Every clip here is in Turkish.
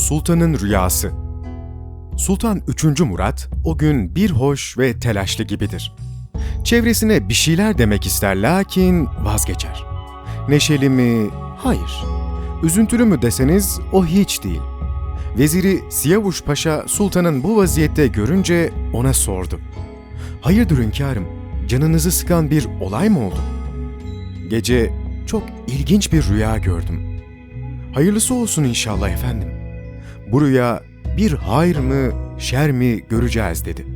Sultanın Rüyası Sultan 3. Murat o gün bir hoş ve telaşlı gibidir. Çevresine bir şeyler demek ister lakin vazgeçer. Neşeli mi? Hayır. Üzüntülü mü deseniz o hiç değil. Veziri Siyavuş Paşa sultanın bu vaziyette görünce ona sordu. Hayırdır hünkârım, canınızı sıkan bir olay mı oldu? Gece çok ilginç bir rüya gördüm. Hayırlısı olsun inşallah efendim. Bu rüya bir hayır mı, şer mi göreceğiz dedi.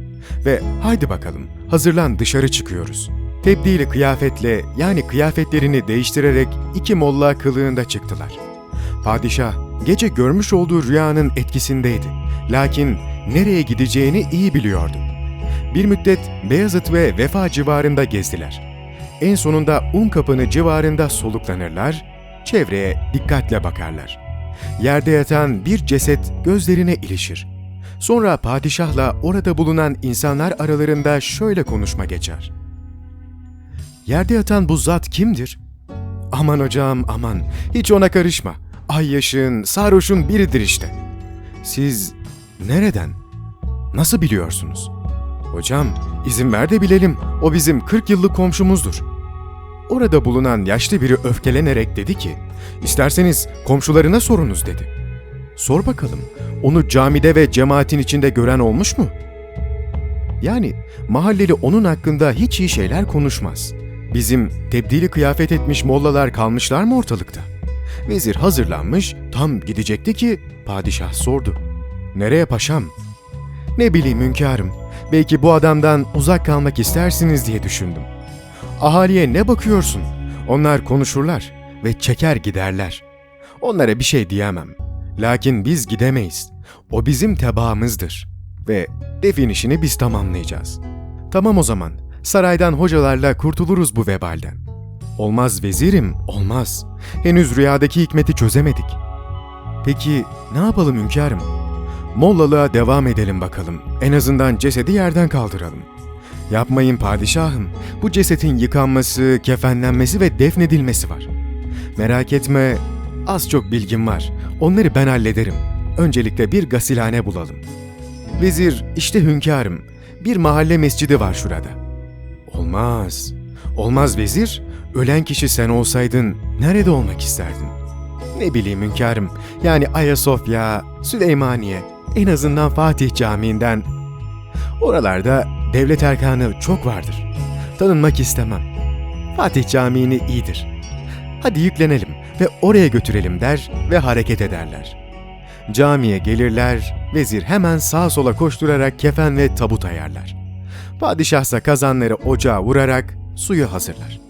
Ve haydi bakalım hazırlan dışarı çıkıyoruz. Tebdili kıyafetle yani kıyafetlerini değiştirerek iki molla kılığında çıktılar. Padişah gece görmüş olduğu rüyanın etkisindeydi. Lakin nereye gideceğini iyi biliyordu. Bir müddet Beyazıt ve Vefa civarında gezdiler. En sonunda Unkapı'nı civarında soluklanırlar, çevreye dikkatle bakarlar. Yerde yatan bir ceset gözlerine ilişir. Sonra padişahla orada bulunan insanlar aralarında şöyle konuşma geçer. Yerde yatan bu zat kimdir? Aman hocam aman, hiç ona karışma. Ay yaşın, sarhoşun biridir işte. Siz nereden? Nasıl biliyorsunuz? Hocam, izin ver de bilelim. O bizim 40 yıllık komşumuzdur. Orada bulunan yaşlı biri öfkelenerek dedi ki, İsterseniz komşularına sorunuz dedi. Sor bakalım, onu camide ve cemaatin içinde gören olmuş mu? Yani mahalleli onun hakkında hiç iyi şeyler konuşmaz. Bizim tebdili kıyafet etmiş mollalar kalmışlar mı ortalıkta? Vezir hazırlanmış, tam gidecekti ki padişah sordu. Nereye paşam? Ne bileyim hünkârım, belki bu adamdan uzak kalmak istersiniz diye düşündüm. Ahaliye ne bakıyorsun? Onlar konuşurlar ve çeker giderler. Onlara bir şey diyemem. Lakin biz gidemeyiz. O bizim tebaamızdır. Ve defin işini biz tamamlayacağız. Tamam o zaman. Saraydan hocalarla kurtuluruz bu vebalden. Olmaz vezirim, olmaz. Henüz rüyadaki hikmeti çözemedik. Peki ne yapalım hünkârım? Mollalığa devam edelim bakalım. En azından cesedi yerden kaldıralım. Yapmayın padişahım. Bu cesetin yıkanması, kefenlenmesi ve defnedilmesi var. Merak etme, az çok bilgim var. Onları ben hallederim. Öncelikle bir gasilhane bulalım. Vezir, işte hünkârım. Bir mahalle mescidi var şurada. Olmaz. Olmaz vezir. Ölen kişi sen olsaydın nerede olmak isterdin? Ne bileyim hünkârım. Yani Ayasofya, Süleymaniye, en azından Fatih Camii'nden. Oralarda devlet erkanı çok vardır. Tanınmak istemem. Fatih Camii'ni iyidir. Hadi yüklenelim ve oraya götürelim der ve hareket ederler. Camiye gelirler, vezir hemen sağa sola koşturarak kefen ve tabut ayarlar. Padişahsa kazanları ocağa vurarak suyu hazırlar.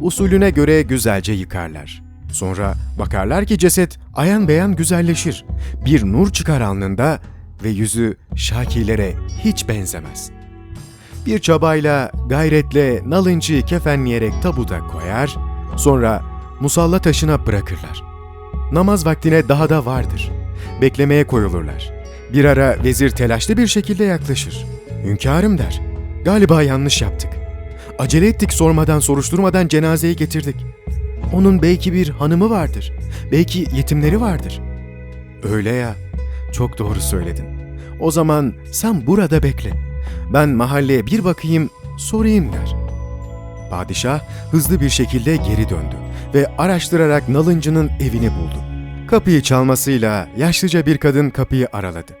Usulüne göre güzelce yıkarlar. Sonra bakarlar ki ceset ayan beyan güzelleşir. Bir nur çıkar alnında ve yüzü şakilere hiç benzemez. Bir çabayla, gayretle nalıncıyı kefenleyerek tabuta koyar, sonra musalla taşına bırakırlar. Namaz vaktine daha da vardır. Beklemeye koyulurlar. Bir ara vezir telaşlı bir şekilde yaklaşır. Hünkârım der. Galiba yanlış yaptık. Acele ettik sormadan soruşturmadan cenazeyi getirdik. Onun belki bir hanımı vardır. Belki yetimleri vardır. Öyle ya. Çok doğru söyledin. O zaman sen burada bekle. Ben mahalleye bir bakayım, sorayım der. Padişah hızlı bir şekilde geri döndü ve araştırarak nalıncının evini buldu. Kapıyı çalmasıyla yaşlıca bir kadın kapıyı araladı.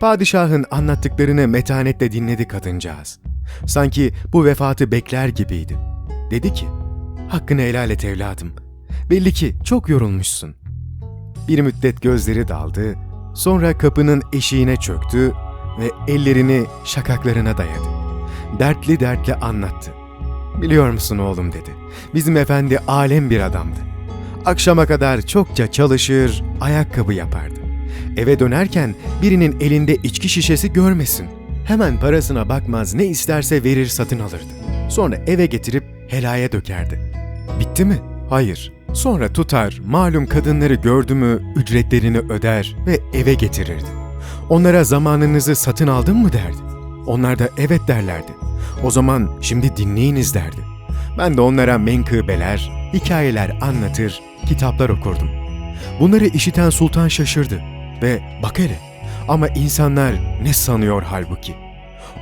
Padişahın anlattıklarını metanetle dinledi kadıncağız. Sanki bu vefatı bekler gibiydi. Dedi ki, hakkını helal et evladım. Belli ki çok yorulmuşsun. Bir müddet gözleri daldı, sonra kapının eşiğine çöktü ve ellerini şakaklarına dayadı. Dertli dertli anlattı. Biliyor musun oğlum dedi. Bizim efendi alem bir adamdı. Akşama kadar çokça çalışır, ayakkabı yapardı. Eve dönerken birinin elinde içki şişesi görmesin. Hemen parasına bakmaz ne isterse verir satın alırdı. Sonra eve getirip helaya dökerdi. Bitti mi? Hayır. Sonra tutar, malum kadınları gördü mü ücretlerini öder ve eve getirirdi. Onlara zamanınızı satın aldın mı derdi. Onlar da evet derlerdi. O zaman şimdi dinleyiniz derdi. Ben de onlara menkıbeler, hikayeler anlatır, kitaplar okurdum. Bunları işiten sultan şaşırdı. Ve bak hele ama insanlar ne sanıyor halbuki?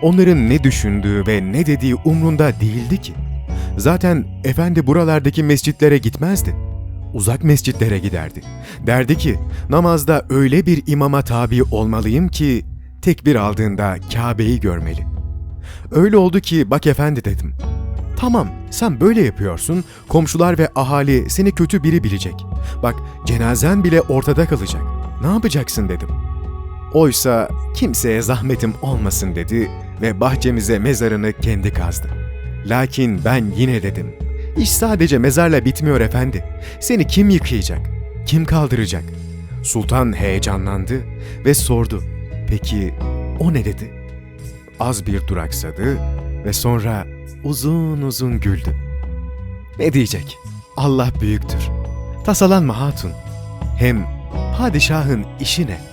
Onların ne düşündüğü ve ne dediği umrunda değildi ki. Zaten efendi buralardaki mescitlere gitmezdi. Uzak mescitlere giderdi. Derdi ki namazda öyle bir imama tabi olmalıyım ki tekbir aldığında Kabe'yi görmeli. Öyle oldu ki bak efendi dedim. Tamam sen böyle yapıyorsun, komşular ve ahali seni kötü biri bilecek. Bak cenazen bile ortada kalacak. Ne yapacaksın dedim. Oysa kimseye zahmetim olmasın dedi ve bahçemize mezarını kendi kazdı. Lakin ben yine dedim. İş sadece mezarla bitmiyor efendi. Seni kim yıkayacak? Kim kaldıracak? Sultan heyecanlandı ve sordu. Peki o ne dedi? Az bir duraksadı ve sonra uzun uzun güldü. Ne diyecek? Allah büyüktür. Tasalanma hatun. Hem padişahın işi ne?